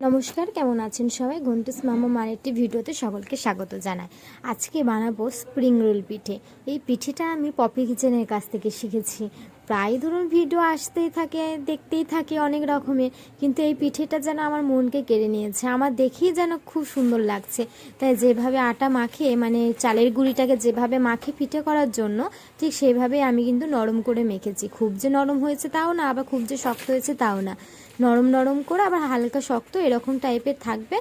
নমস্কার, কেমন আছেন সবাই? ঘন্টুস মামা মার একটি ভিডিওতে সকলকে স্বাগত জানাই। আজকে বানাবো স্প্রিং রোল পিঠে। এই পিঠেটা আমি পপি কিচেনের কাছ থেকে শিখেছি। প্রায় ধরুন ভিডিও আসতেই থাকে, দেখতেই থাকে অনেক রকমের, কিন্তু এই পিঠেটা যেন আমার মনকে কেড়ে নিয়েছে। আমার দেখেই যেন খুব সুন্দর লাগছে। তাই যেভাবে আটা মাখে মানে চালের গুঁড়িটাকে যেভাবে মাখে পিঠে করার জন্য, ঠিক সেইভাবে আমি কিন্তু নরম করে মেখেছি। খুব যে নরম হয়েছে তাও না, আবার খুব যে শক্ত হয়েছে তাও না। নরম নরম করে, আবার হালকা শক্ত এরকম টাইপের থাকবে।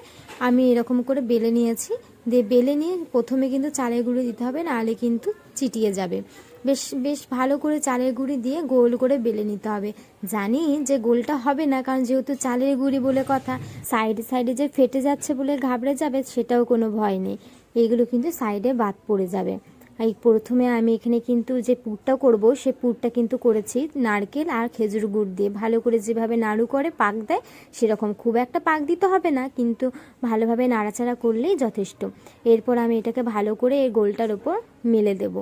আমি এরকম করে বেলে নিয়েছি। দিয়ে বেলে নিয়ে প্রথমে কিন্তু চালের গুঁড়ি দিতে হবে, নাহলে কিন্তু চিটিয়ে যাবে। বেশ বেশ ভালো করে চালের গুঁড়ি দিয়ে গোল করে বেলে নিতে হবে। জানি যে গোলটা হবে না, কারণ যেহেতু চালের গুঁড়ি বলে কথা, সাইডে সাইডে যে ফেটে যাচ্ছে বলে ঘাবড়ে যাবে, সেটাও কোনো ভয় নেই। এইগুলো কিন্তু সাইডে বাদ পড়ে যাবে। এই প্রথমে আমি এখানে কিন্তু যে পুরটা করব, সে পুরটা কিন্তু করেছি নারকেল আর খেজুর গুড় দিয়ে। ভালো করে যেভাবে নাড়ু করে পাক দেয়, সেরকম খুব একটা পাক দিতে হবে না, কিন্তু ভালোভাবে নাড়াচাড়া করলেই যথেষ্ট। এরপর আমি এটাকে ভালো করে এই গোলটার ওপর মেলে দেবো।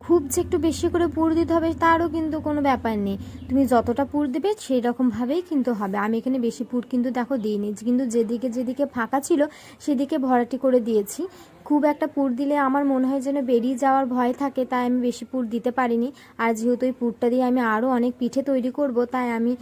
খুব যে একটু বেশি করে পুর দিতে হবে তারও কিন্তু কোনো ব্যাপার নেই। তুমি যতটা পুর দেবে সেই রকমভাবেই কিন্তু হবে। আমি এখানে বেশি পুর কিন্তু দেখো দিইনি। কিন্তু যেদিকে যেদিকে ফাঁকা ছিল, সেদিকে ভরাটি করে দিয়েছি। খুব একটা পুর দিলে আমার মনে হয় যেন বেরিয়ে যাওয়ার ভয় থাকে, তাই আমি বেশি পুর দিতে পারিনি। আর যেহেতু এই পুরটা দিয়ে আমি আরও অনেক পিঠে তৈরি করব, তাই আমি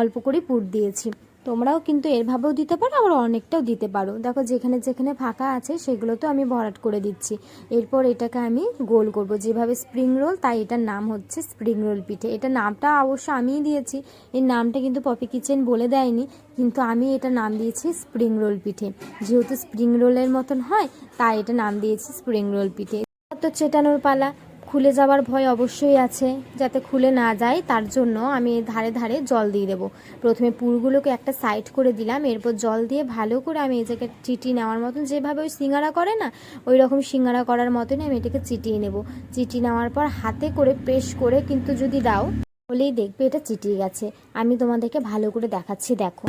অল্প করেই পুর দিয়েছি। তোমরাও কিন্তু এরভাবেও দিতে পারো, আবার অনেকটাও দিতে পারো। দেখো, যেখানে যেখানে ফাঁকা আছে সেগুলো তো আমি ভরাট করে দিচ্ছি। এরপর এটাকে আমি গোল করব। যেভাবে স্প্রিং রোল তাই এটার নাম হচ্ছে স্প্রিং রোল পিঠে। এটা নামটা অবশ্য আমিই দিয়েছি। এর নামটা কিন্তু পপি কিচেন বলে দেয়নি, কিন্তু আমি এটা নাম দিয়েছি স্প্রিং রোল পিঠে। যেহেতু স্প্রিং রোলের মতন হয়, তাই এটা নাম দিয়েছি স্প্রিং রোল পিঠে। তো চেটানোর পালা। খুলে যাওয়ার ভয় অবশ্যই আছে। যাতে খুলে না যায়, তার জন্য আমি ধারে ধারে জল দিয়ে দেবো। প্রথমে পুরগুলোকে একটা সাইড করে দিলাম, এরপর জল দিয়ে ভালো করে আমি এই জায়গায় চিটি নেওয়ার মতন, যেভাবে ওই সিঙ্গারা করে না, ওই রকম সিঙ্গারা করার মতনই আমি এটাকে চিটিয়ে নেব। চিটি নেওয়ার পর হাতে করে প্রেস করে কিন্তু যদি দাও, হলেই দেখবে এটা চিটিয়ে গেছে। আমি তোমাদেরকে ভালো করে দেখাচ্ছি, দেখো।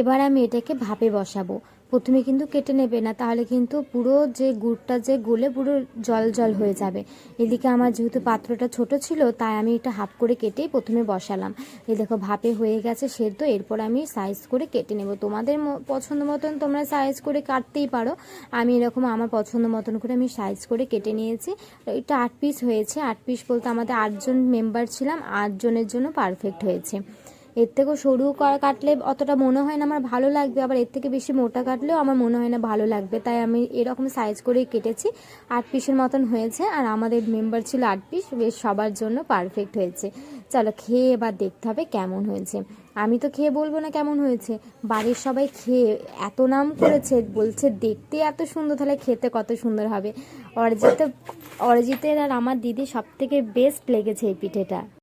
এবার আমি এটাকে ভাপে বসাবো। প্রথমে কিন্তু কেটে নেবে না, তাহলে কিন্তু পুরো যে গুড়টা যে গলে পুরো জল জল হয়ে যাবে। এদিকে আমার যেহেতু পাত্রটা ছোট ছিল, তাই আমি এটা হাফ করে কেটেই প্রথমে বসালাম। এই দেখো, ভাপে হয়ে গেছে সেদ্ধ, এরপর আমি সাইজ করে কেটে নেব। তোমাদের পছন্দ মতন তোমরা সাইজ করে কাটতেই পারো। আমি এরকম আমার পছন্দ মতন করে আমি সাইজ করে কেটে নিয়েছি। এটা আট পিস হয়েছে। আট পিস বলতে আমাদের আটজন মেম্বার ছিলাম, আটজনের জন্য পারফেক্ট হয়েছে। এর থেকেও সরু কাটলে অতটা মনে হয় না আমার ভালো লাগবে, আবার এর থেকে বেশি মোটা কাটলেও আমার মনে হয় না ভালো লাগবে। তাই আমি এরকম সাইজ করেই কেটেছি। আট পিসের মতন হয়েছে আর আমাদের মেম্বার ছিল আট পিস, বেশ সবার জন্য পারফেক্ট হয়েছে। চলো খেয়ে এবার দেখতে হবে কেমন হয়েছে। আমি তো খেয়ে বলব না কেমন হয়েছে। বাড়ির সবাই খেয়ে এত নাম করেছে, বলছে দেখতে এত সুন্দর, তাহলে খেতে কত সুন্দর হবে। অরিজিতে অরিজিতের আর আমার দিদি সব থেকে বেস্ট লেগেছে এই পিঠেটা।